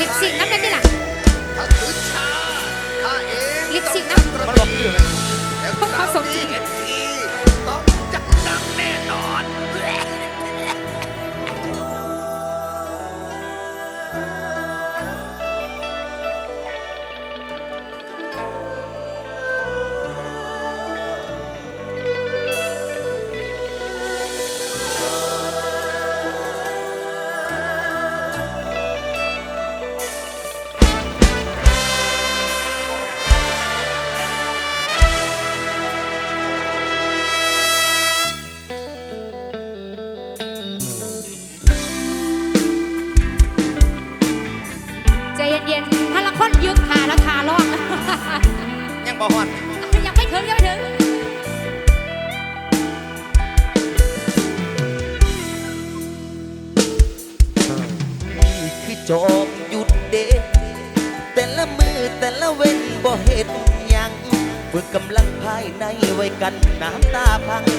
ลิปซิงค์น้ำได้ที่หลังถ้าขืนช้าข้าเองลิปซิงค์นะต้องมันบอกคืออะไรแล้วพวกเขาสมจริงเห็นทีต้อง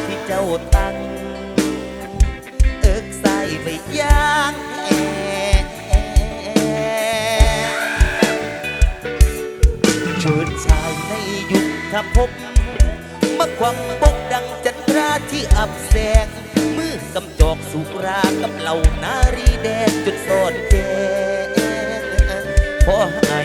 ที่เจ้าตั้งเอิกใส่ไปย่างแอชุดชายในยุคทภพบมาควังบกดังจันทราที่อับแสง มือกำจอกสุรากับเหล่านารีแดงจุดสอดแจงพอให้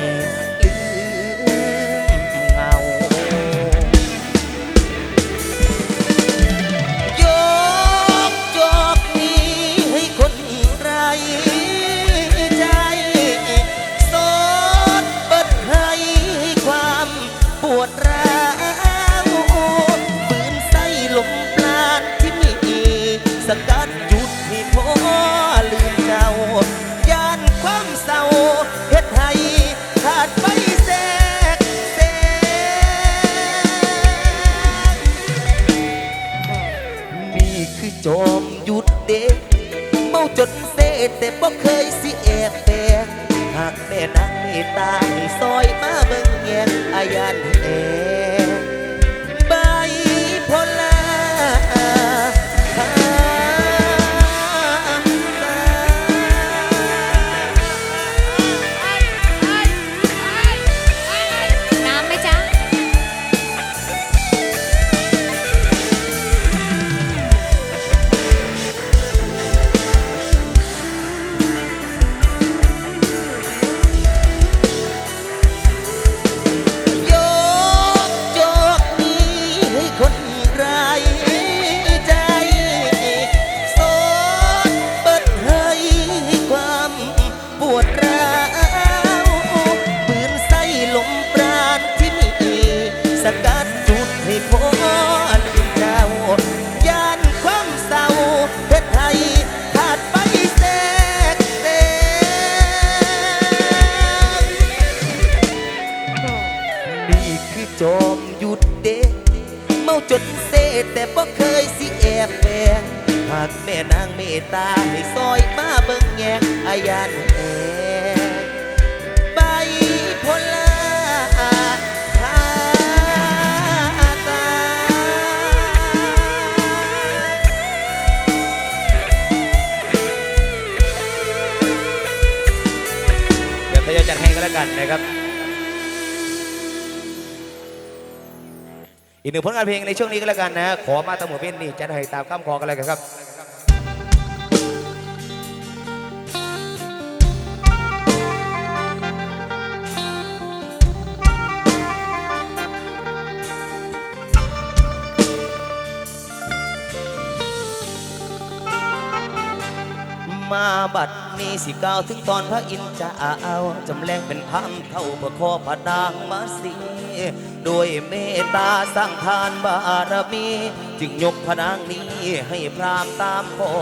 ดร้าวปืนใส่ลมปราณที่มีสกัดจุดให้พอลืมเจ้าย่านความเศร้าเพชรไทยขาดไปแสกแสกนี่คือจอมหยุดเด็กเมาจนเซแต่บ่เคยสิแอบแฝงหากแม่นางเมตตาให้ซอยมาเบิ่ง แยงอายันแองใบพลาพาตา เดี๋ยวทยอยจัดให้ก็แล้วกันนะครับ อีกหนึ่งผลงานเพลงในช่วงนี้ก็แล้วกันนะ ขอมาตามหมดเป็นนี่จะให้ตามคำขอกันเลยกันครับ บัดนี้สิกล่าวถึงตอนพระอินทร์จะเอาจำแรงเป็นพันเท่าเพื่อขอพระนางมาสีด้วยเมตตาสร้างทานบารมี จึงยกพระนางนี้ให้พรามตามขอ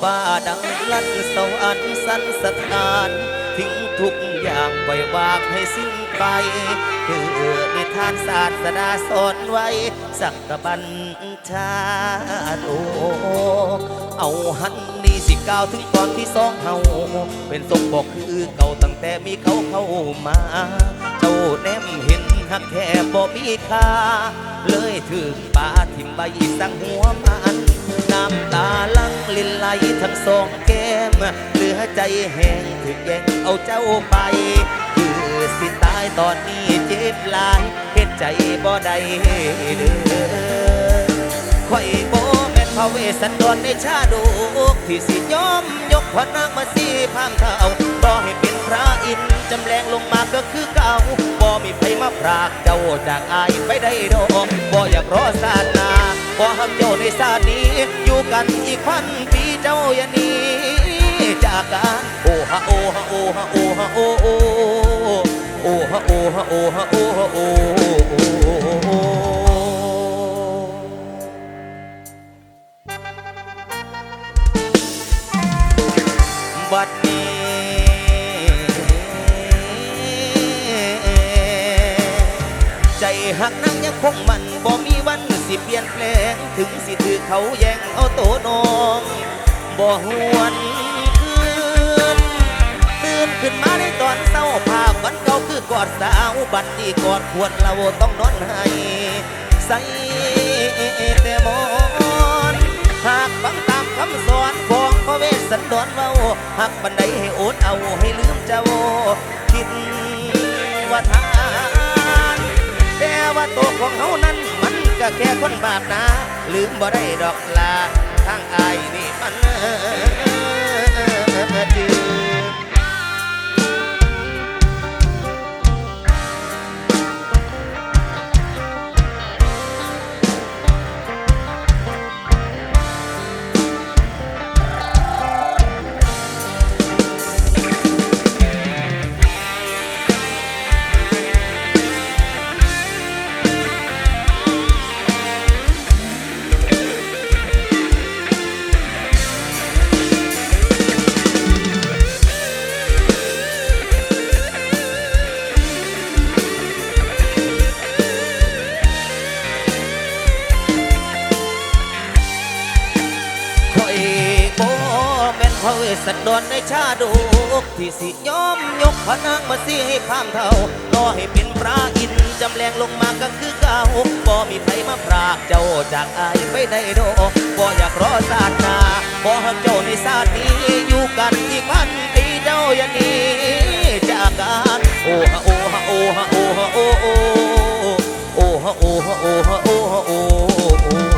ฟ้าดังลั่นสวรรค์สันสถาน ทิ้งทุกอย่างปล่อยวางให้สิ้นไปคือนิทานศาสนาสอนไว้ สักบัญชาโลกเอาหันนี่สิ กล่าวถึงตอนที่สองเฮาเป็นทรงบอกคือเก่าตั้งแต่มีเขาเข้ามา เจ้าแนมเห็นหักแทบบ่มีค่า เลยถึงป่าทิมใบสังหัวมันน้ำตาลังลินไหลทั้งสองแก้ม เหลือใจแห้งถึงแย่งเอาเจ้าไป คือสิตายตอนนี้เจ็บลายเฮ็ดใจบ่ได้เด้อข่อยบ่ ระเวสสันดรในชาดกที่สิยอมยกพระนางมาสีพามเท่าต่ให้เป็นพระอินจำแรงลงมาก็คือเก่าบ่มีไผมาพรากเจ้าจากอายไปได้ดอกบ่อยากรอศาสนาบ่ฮักเจ้าในชาตินี้ อยู่กันอีกพันปีเจ้าอย่าหนีจากกันโอ้ฮะโอ้ฮะโอ้ฮะโอ้ฮะโอโอ้โอ้ฮะโอ้ฮะโอ้ฮะโอ้ฮะโอ้ บัดนี้ใจหักนั้นยังคงมันบ่มีวันสิเปลี่ยนแปลง ถึงสิถือเขาแย่งเอาโตน้องบ่หวนคืนตื่นขึ้นมาในตอนเศร้าภาพวันเก่าคือกอดสาวบัดนี้กอดขวดเราต้องนอนให้ใส่แต่มอนำสอนของพระเวสสันดรเว้าหักบันไดให้โอดเอาให้ลืมเจ้าคิดว่าทานแต่ว่าตัวของเฮานั้นมันก็แค่คนบาปนะลืมบ่ได้ดอกลาทางอายนี่มันจืด ที่สิยอมยกพระนางมาสิให้พามเท่าต่อให้เป็นพระอินจำแรงลงมาก็คือเก่าบ่มีใครมาปรากเจ้าจากอายไปได้ดอกบ่อยากรอศาสนาบ่ฮักเจ้าในชาตินี้อยู่กันอีกพันปีเจ้าอย่าหนีจากกันโอ้ฮะโอ้ฮะโอ้ฮะโอ้ฮะโอ้โอ้โอ้ฮะโอ้ฮะโอ้ฮะโอ้ฮะโอ้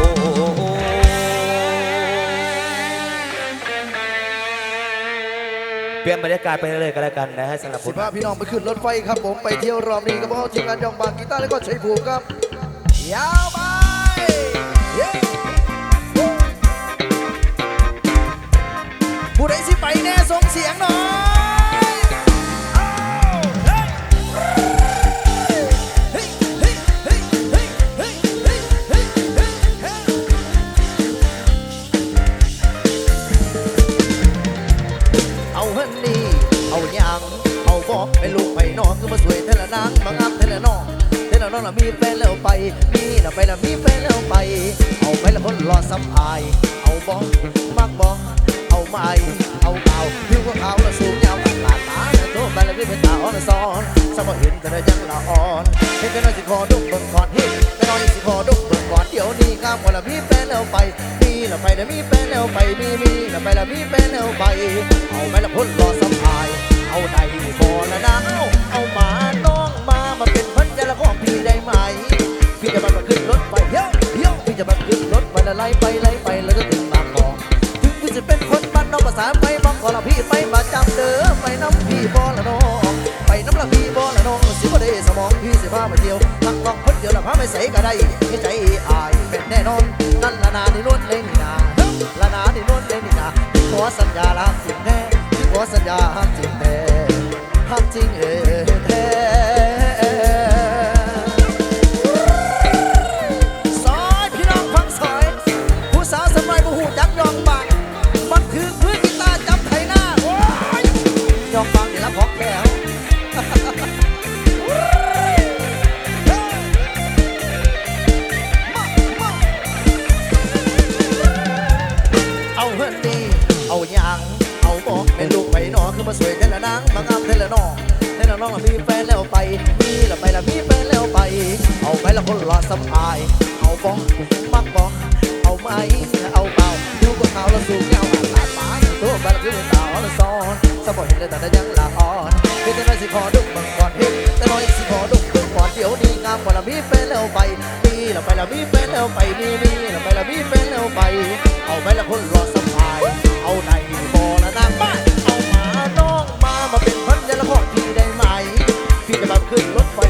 เปลี่ยนบรรยากาศไปเลยกันแล้วกันนะฮะสำหรับผสิมพาพี่น้องไปขึ้นรถไฟครับผมไปเที่ยวรอบนี้กับพวกเราทีมงานยองบางกีตาร์แล้วก็ชัยภูมิครับยาวไปเย้ผู้ใดสิไปแน่ส่งเสียงหน่อย อกไปลูกไปน้องคือมาสวยเทละนางมางามเทละน้องเทละน้องละมีแฟนแล้วไปมีน่ะไปละมีแฟนแล้วไป เอาไปละคนรอสัมภาย เอาบอกมักบอกเอาไม่เอาเก่าผิวก็ขาวละสูงยาวหลาตาละโตไปละพี่เป็นตาอ่อนซ้อนสมเห็นแต่ละยังละอ่อนเห็นแต่น้อยสิคอดุกเบิ่งก่อนเห็นแต่น้อยสิคอดุกเบิ่งก่อนเดี๋ยวนี้งามกว่าละมีแฟนแล้วไปมีละไปละมีแฟนแล้วไปมีมีละไปละมีแฟนแล้วไป เอาไปละพ้นรอสัมภาย เอาใดบ่ละนะเอาเอาหมาน้องมามาเป็นพันยาละของพี่ได้ไหม พี่จะมาขึ้นรถไปเฮ้ยเฮ้ยพี่จะมาขึ้นรถไปละไล่ไปไล่ไปแล้วก็ถึงบางกอกถึงพี่จะเป็นคนบ้านนอกภาษาไปบางกอกละพี่ไปมาจำเด้อไปน้ำพี่บ่ละน้องไปน้ำละพี่บ่ละน้องสิบ่ได้สมองพี่สิพาไปเที่ยวทักต้องคนเดียวละพาไปใส่ก็ได้ให้ใจอายเป็นแน่นอนนั่นละนาที่นวดเลยนี่นาละนาที่นวดเลยนี่นาขอสัญญาละจริงแน่ สัญญาจริงแต่หักจริงเออ คนหล่อสบาย เอาบองมักบองเอาไหมเอาเปล่าดูพวเขาแล้วสูงเงาหลากหลายตัวบาตรคือสาวละซ้อนสมัยเห็นเลยแต่ยังละอ่อนเพื่อนน้อยสิพอดุกบังก่อนเพื่อนน้อยสิพอดุกบังก่อนเดี๋ยวนี้งามกว่ารามีไปแล้วไปดีเราไปละมีไปแล้วไปมีดีเราไปละมีไปแล้วไป เอาไหมละคนรอสบาย เอาไหนบอละนางบ้านเอาหมาน้องมามาเป็นพันยันละพอดีได้ไหมพี่จะมาขึ้นรถไฟ